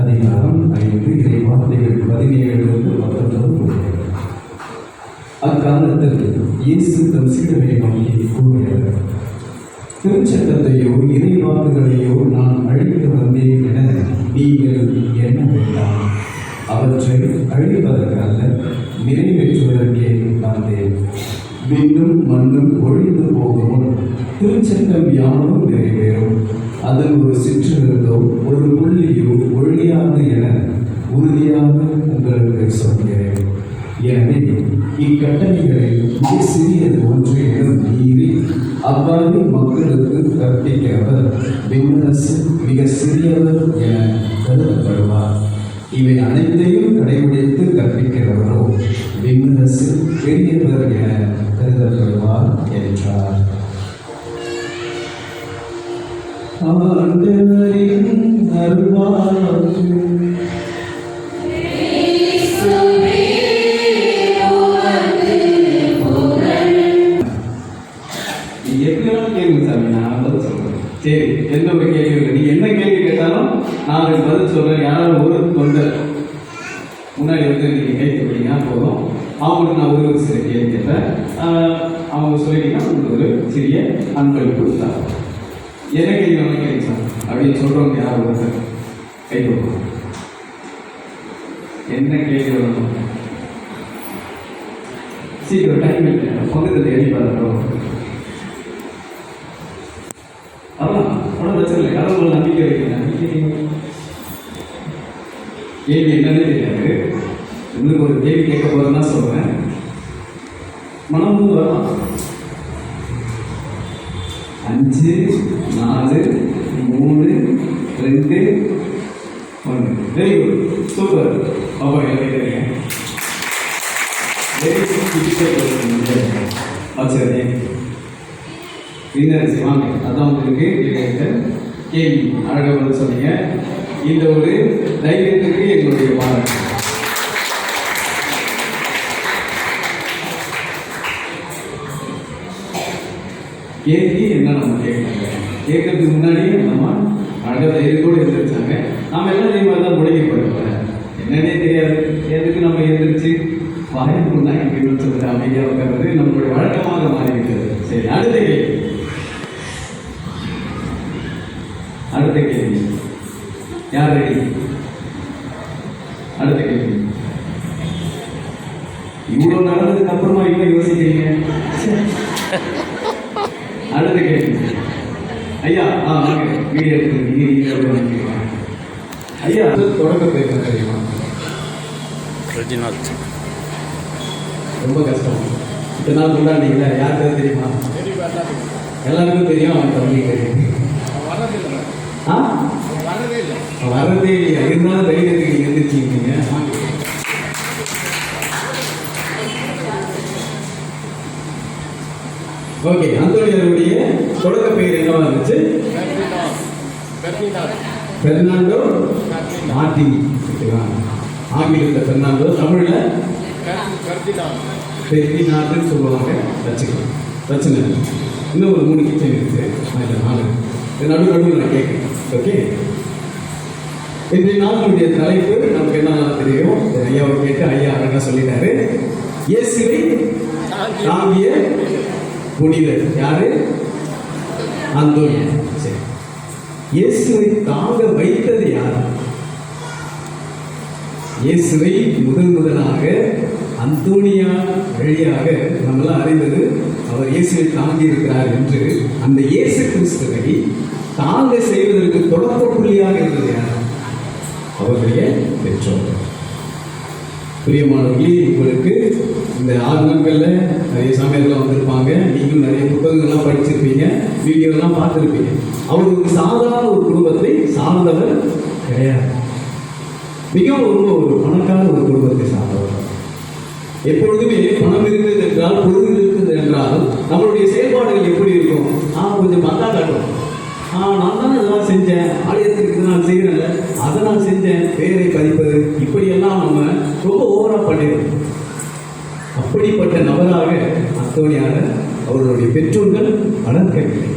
அதிகாரம் ஐந்து இதை வார்த்தைகள் பதினேழிலிருந்து பத்தொன்பது அக்காலத்தில் இயேசு தன் சீடரை நோக்கி கூறுகிறார். திருச்சட்டத்தையோ இறைவாக்குகளையோ நான் அழிக்க வந்தேன் என நீங்கள் என்ன வேண்டாம்? அவற்றை அழிப்பதற்கல்ல நிறைவேற்றுவதற்கே வந்தேன்? விண்ணும் மண்ணும் ஒழிந்து போகும் திருச்சட்டம் யாவும் நிறைவேறும். அதன் ஒரு சிற்றிருந்தோ ஒரு புள்ளியோ ஒழியாது என உறுதியாக உங்களுக்கு சொல்கிறேன். எனவே இக்கட்டளைகளில் மிக சிறியது ஒன்றையிலும் மீறி அவ்வாறு மக்களுக்கு கற்பிக்கிறவர் விண்ணரசு மிக சிறியவர் என கருதப்படுவார். இவை அனைத்தையும் கடைபிடித்து கற்பிக்கிறவரோ விண்ணரசு பெரியவர் என கருதப்படுவார் என்றார். ஆண்டவரின் அருள்வாக்கு எந்த ஒரு கேள்வியும் இல்லை நீங்க என்ன கேள்வி கேட்டாலும் நான் அதுக்கு பதில் சொல்றேன் யாராவது ஒரு தொண்டர் முன்னாடி வந்து நீங்க கை போதும். அவங்களுக்கு நான் ஒரு சில கேள்வி கேட்டேன் அவங்க சொல்லிட்டீங்கன்னா உங்களுக்கு ஒரு சிறிய அன்பளிப்பு கொடுத்தாங்க என்ன கேள்வி வேணாலும் கேளுங்க சார். அப்படின்னு சொல்றவங்க யாரும் ஒருத்தர் கை கொடுக்கணும். என்ன கேள்வி வேணும். சீக்கிரம் டைம் இல்லை பக்கத்தில் எழுதி பார்த்துட்டோம் அதான் ஒன்றும் பிரச்சனை இல்லை கடவுள் நம்பிக்கை வைக்கிறேன் நம்பிக்கை கேள்வி என்னன்னு தெரியாது. இன்னும் ஒரு கேள்வி கேட்க போறேன்னா சொல்லுவேன் மனம் வந்து வரலாம். அஞ்சு நாலு மூணு ரெண்டு ஒன்று வெரி குட் சூப்பர் அப்போ கேட்குறீங்க? வெரி குட் ஆச்சரிய வாங்க அதான் உங்களுக்கு கேள்வி அழகாக சொன்னீங்க. இந்த ஒரு தைரியத்துக்கு எங்களுடைய வாழ்க்கை கேள்வி என்ன நம்ம கேட்கறாங்க? கேட்கறதுக்கு முன்னாடியே நம்ம அழகாக தைரியத்தோடு எழுந்திரிச்சாங்க நாம எல்லாம் இதே மாதிரி தான் முடங்கி என்னன்னே தெரியாது. எதுக்கு நம்ம எழுந்திரிச்சு வாய்ப்பு இங்கே சொல்லிட்டு அமைதியாக உட்கார்றது நம்மளுடைய வழக்கமாக மாறிவிட்டது. சரி அடுத்த கேள்வி அடுத்த கேள்வி யார் ரெடி அடுத்த கேள்வி இவ்வளவு நடந்ததுக்கு அப்புறமா இவ்வளவு யோசிக்கிறீங்க? அடுத்த கேள்வி. ஐயா ஆ வாங்க. வீடியோ எடுத்து நீங்க வாங்கிக்கலாம் ஐயா. அது தொடக்க பேர் தெரியுமா? ரெஜினால்ட். ரொம்ப கஷ்டம். இத்தனை நாள் கொண்டாடிங்களா யாருக்கு தெரியுமா? எல்லாருக்கும் தெரியும் அவன் தம்பி தெரியும் ஆ? வரதே இல்லையா? இருந்தாலும் தைரியத்துக்கு எந்திரிச்சிருக்கீங்க. ஓகே அந்தோனியருடைய தொடக்க பெயர் என்னவா இருந்துச்சு? பெர்னாண்டோ மார்டினி ஓகேவா? ஆங்கிலத்தில் பெர்னாண்டோ தமிழ்ல பெர்டினாண்டுன்னு சொல்லுவாங்க. வச்சுக்கலாம். பிரச்சனை இல்லை. இன்னும் ஒரு மூணு கிச்சன் இருக்கு. அதில் நாலு. இது நடு நடுவில் நான் கேட்குறேன். ஓகே? இன்றைய நாளுடைய தலைப்பு நமக்கு என்ன தெரியும்? ஐயாவை கேட்டு ஐயா அழகா சொல்லிட்டாரு. இயேசுவை தாங்கிய புனிதர் யாரு? அந்தோனியா சரி. இயேசுவை தாங்க வைத்தது யார்? இயேசுவை முதன் முதலாக அந்தோனியா வழியாக நம்மளாம் அறிந்தது அவர் இயேசுவை தாங்கி இருக்கிறார் என்று அந்த இயேசு கிறிஸ்துவை தாங்க செய்வதற்கு தொடக்க புள்ளியாக இருந்தது யார்? அவருடைய பெற்றோர் பிரியமானவர்களே உங்களுக்கு இந்த ஆறு நாட்கள்ல நிறைய சமையல்லாம் வந்திருப்பாங்க. நீங்களும் நிறைய புத்தகங்கள்லாம் படிச்சிருப்பீங்க. வீடியோலாம் பார்த்துருப்பீங்க. அவர் ஒரு சாதாரண ஒரு குடும்பத்தை சார்ந்தவர் கிடையாது. மிகவும் ரொம்ப ஒரு பணக்கார ஒரு குடும்பத்தை சார்ந்தவர். எப்பொழுதுமே பணம் இருந்தது என்றால் பொருள் இருக்குது என்றால் நம்மளுடைய செயல்பாடுகள் எப்படி இருக்கும்? ஆ கொஞ்சம் பந்தா காட்டும் நான் தானே இதெல்லாம் செஞ்சேன். ஆலயத்திற்கு நான் செய்கிறேன்ல அதை நான் செஞ்சேன். பேரை பதிப்பது. இப்படியெல்லாம் நம்ம ரொம்ப ஓவராக பண்ணிடுறோம் அப்படிப்பட்ட நபராக அத்தோணியாக அவர்களுடைய பெற்றோர்கள் வளர்க்கவில்லை.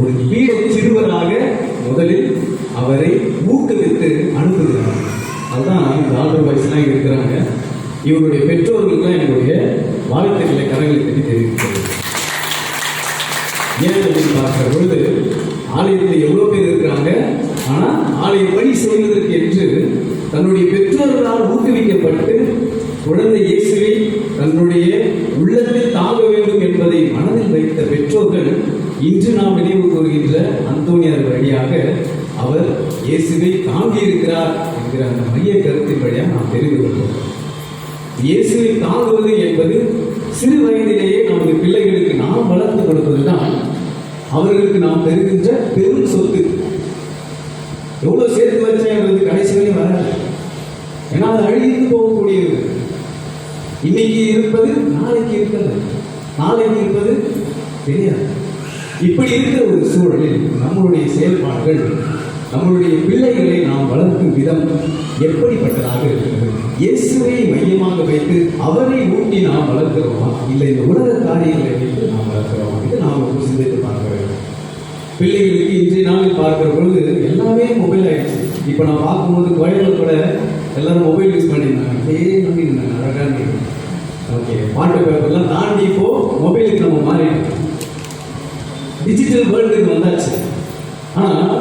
ஒரு வீர சிறுவராக முதலில் அவரை ஊக்குவித்து அனுப்புகிறார் அதுதான் இந்த ஆல்டர் பாய்ஸ்லாம் இருக்கிறாங்க. இவருடைய பெற்றோர்களுக்கெல்லாம் என்னுடைய வாழ்த்துக்களை கரங்களை பற்றி தெரிவிக்கிறது ஏன் அப்படின்னு பார்க்கிற பொழுது ஆலயத்தில் எவ்வளோ பேர் இருக்கிறாங்க? ஆனால் ஆலய பணி செய்வதற்கு என்று தன்னுடைய பெற்றோர்களால் ஊக்குவிக்கப்பட்டு குழந்தை இயேசுவை தன்னுடைய உள்ளத்தில் தாங்க வேண்டும் என்பதை மனதில் வைத்த பெற்றோர்கள் இன்று நாம் நினைவு கூறுகின்ற அந்தோனியார் வழியாக அவர் இயேசுவை தாங்கியிருக்கிறார் என்கிற அந்த மைய கருத்தின் வழியாக நாம் தெரிந்து கொள்வோம். இயேசுவை தாங்குவது என்பது சிறு வயதிலேயே நமது பிள்ளைகளுக்கு நாம் வளர்த்து கொடுப்பதுதான் அவர்களுக்கு நாம் பெறுகின்ற பெரும் சொத்து. எவ்வளவு சேர்த்து வச்சேன்றது கடைசி வரையும் வராது ஏன்னா அது அழிந்து போகக்கூடியது. இன்னைக்கு இருப்பது நாளைக்கு இருக்கிறது நாளைக்கு இருப்பது தெரியாது. இப்படி இருக்கிற ஒரு சூழலில் நம்மளுடைய செயல்பாடுகள் நம்மளுடைய பிள்ளைகளை நாம் வளர்க்கும் விதம் எப்படிப்பட்டதாக இருக்கிறது? இயேசுவை மையமாக வைத்து அவரை ஊட்டி நாம் வளர்க்கிறோமா? இல்லை இந்த உலக காரியங்களை வைத்து நாம் வளர்க்கிறோமா? இது நாம் ஒரு சிந்தித்து பார்க்க வேண்டும். பிள்ளைகளுக்கு இன்றைய நாளில் பார்க்கிற பொழுது எல்லாமே மொபைல் ஆயிடுச்சு. இப்போ நான் பார்க்கும்போது கோயிலில் கூட எல்லாரும் மொபைல் யூஸ் பண்ணியிருந்தாங்க. அப்படியே நம்பியிருந்தாங்க அழகாக ஓகே பாட்டு பேப்பர்லாம் தாண்டி இப்போ மொபைலுக்கு நம்ம மாறிட்டோம். டிஜிட்டல் வேர்ல்டுக்கு வந்தாச்சு. ஆனால்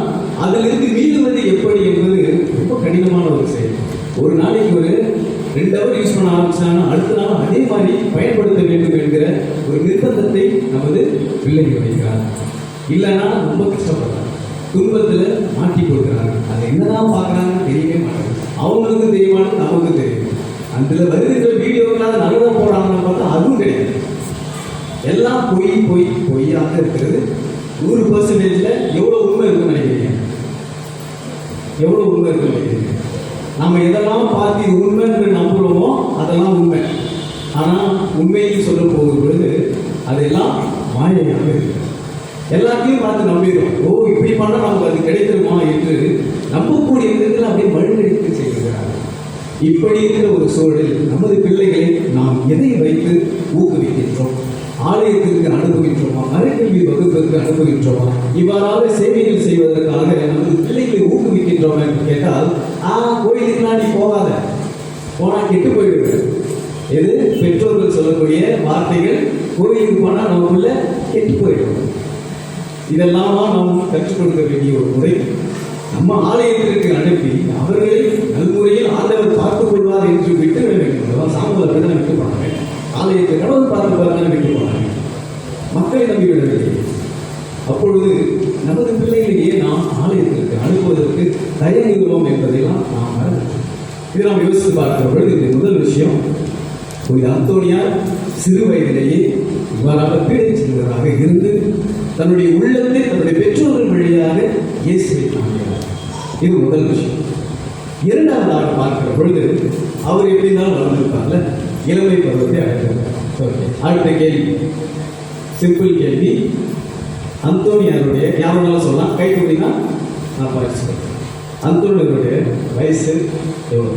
அதிலிருந்து மீளுவது எப்படி என்பது ரொம்ப கடினமான ஒரு செயல். ஒரு நாளைக்கு ஒரு ரெண்டு ஹவர் யூஸ் பண்ண ஆரம்பிச்சாங்கன்னா அடுத்த நாள் அதே மாதிரி பயன்படுத்த வேண்டும் என்கிற ஒரு நிர்பந்தத்தை நமது பிள்ளைகள் வைக்கிறார் இல்லைன்னா ரொம்ப கஷ்டப்படுறாங்க. துன்பத்தில் மாட்டி கொடுக்குறாங்க அதை என்னதான் பார்க்குறாங்கன்னு தெரியவே மாட்டாங்க அவங்களுக்கும் தெரியுமானு நமக்கும் தெரியும் அதில் வருகின்ற வீடியோக்களாக நல்லதாக போடுறாங்கன்னு பார்த்தா அதுவும் கிடையாது. எல்லாம் பொய் பொய் பொய்யாக இருக்கிறது. நூறு பர்சன்டேஜில் எவ்வளோ உண்மை இருக்குன்னு நினைக்கிறீங்க? எவ்வளோ உண்மை இருக்கு நம்ம எதெல்லாம் பார்த்து இது உண்மைன்னு நம்புகிறோமோ அதெல்லாம் உண்மை. ஆனால் உண்மையில் சொல்ல போகும் பொழுது அதெல்லாம் மாயையாக இருக்கு. எல்லாத்தையும் பார்த்து நம்பிடுறோம். ஓ இப்படி பண்ணால் நமக்கு அது கிடைத்திருமா என்று நம்பக்கூடிய விதத்தில் அப்படியே வழிநடத்தி செய்கிறார்கள் இப்படி இருக்கிற ஒரு சூழலில் நமது பிள்ளைகளை நாம் எதை வைத்து ஊக்குவிக்கின்றோம்? ஆலயத்திற்கு அனுப்புகின்றோமா மறைக்கல்வி வகுப்பிற்கு அனுப்புகின்றோமா இவ்வாறாக சேவைகள் செய்வதற்காக நமது இருக்கின்றோம் என்று கேட்டால் ஆ கோயிலுக்குலாம் நீ போகாத. போனா கெட்டு போயிடுவேன் எது? பெற்றோர்கள் சொல்லக்கூடிய வார்த்தைகள் கோயிலுக்கு போனால் நமக்குள்ள கெட்டு போயிடும் இதெல்லாமா நாம் கற்றுக் கொடுக்க வேண்டிய ஒரு முறை. நம்ம ஆலயத்திற்கு அனுப்பி அவர்களை நல்முறையில் ஆண்டவர் பார்த்துக் கொள்வார் என்று விட்டு வேண்டும். சாம்பல் அப்படிதான் விட்டு போனாங்க ஆலயத்தை கடவுள் பார்த்து பார்த்து விட்டு போனாங்க மக்களை நம்பி விடவில்லை நமது பிள்ளைகளையே நாம் ஆலயத்திற்கு அனுப்புவதற்கு தயங்குகிறோம் என்பதையெல்லாம் இது நாம் யோசித்து பார்க்கிற பொழுது இந்த முதல் விஷயம் ஒரு அந்தோனியார் சிறு வயதிலேயே இவ்வாறாக பீடை செல்வதாக இருந்து தன்னுடைய உள்ளத்தை தன்னுடைய பெற்றோர்கள் வழியாக இயேசுவை காண்கிறார். இது முதல் விஷயம். இரண்டாவதாக பார்க்கிற பொழுது அவர் எப்படி இருந்தாலும் வளர்ந்திருப்பார்ல? இளமை பருவத்தை அடைந்திருக்கார் அடுத்த கேள்வி. சிம்பிள் கேள்வி. அந்தோனியாருடைய ஞாபகம் சொல்லலாம். கை நான் நான் சொல்கிறேன் அந்தோனியருடைய வயசு எவ்வளோ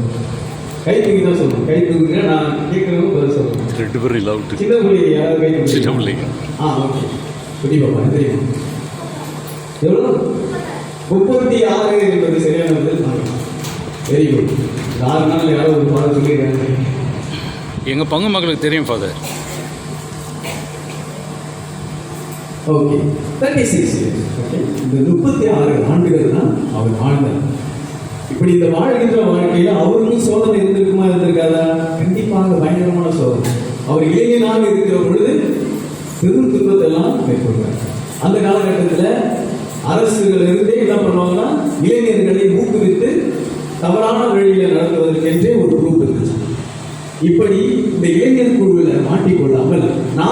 கை தூக்கி தான் சொல்லணும். கை தூக்குங்க நான் கேட்கறதும் பதில் சொல்லணும். ரெண்டு பேரும் சின்ன பிள்ளை யாராவது கை தூக்குங்க? சின்ன பிள்ளைங்க. ஆ ஓகே குட்டி பாப்பா தெரியுமா. எவ்வளோ முப்பத்தி ஆறு என்பது சரியான பதில். வெரி குட் ஆறு நாள் யாரோ ஒரு பாடம் சொல்லியிருக்காங்க. எங்கள் பங்கு மகளுக்கு தெரியும் father okay thirty six okay இந்த முப்பத்தி ஆறு ஆண்டுகள் தான் அவர் வாழ்ந்தார். இப்படி இந்த வாழ்கின்ற வாழ்க்கையில அவருக்கும் சோதனை இருந்திருக்குமா இருந்திருக்காதா? கண்டிப்பாக பயங்கரமான சோதனை. அவர் இளைஞனாக இருக்கிற பொழுது பெரும் துன்பத்தை எல்லாம் மேற்கொள்றார் அந்த காலகட்டத்தில் அரசுகள் இருந்தே என்ன பண்ணுவாங்கன்னா இளைஞர்களை ஊக்குவித்து தவறான வழியில் நடத்துவதற்கென்றே ஒரு குரூப் இருந்துச்சு. இப்படி இந்த இளைஞர் குழுவில் மாட்டிக்கொள்ளாமல் நாம்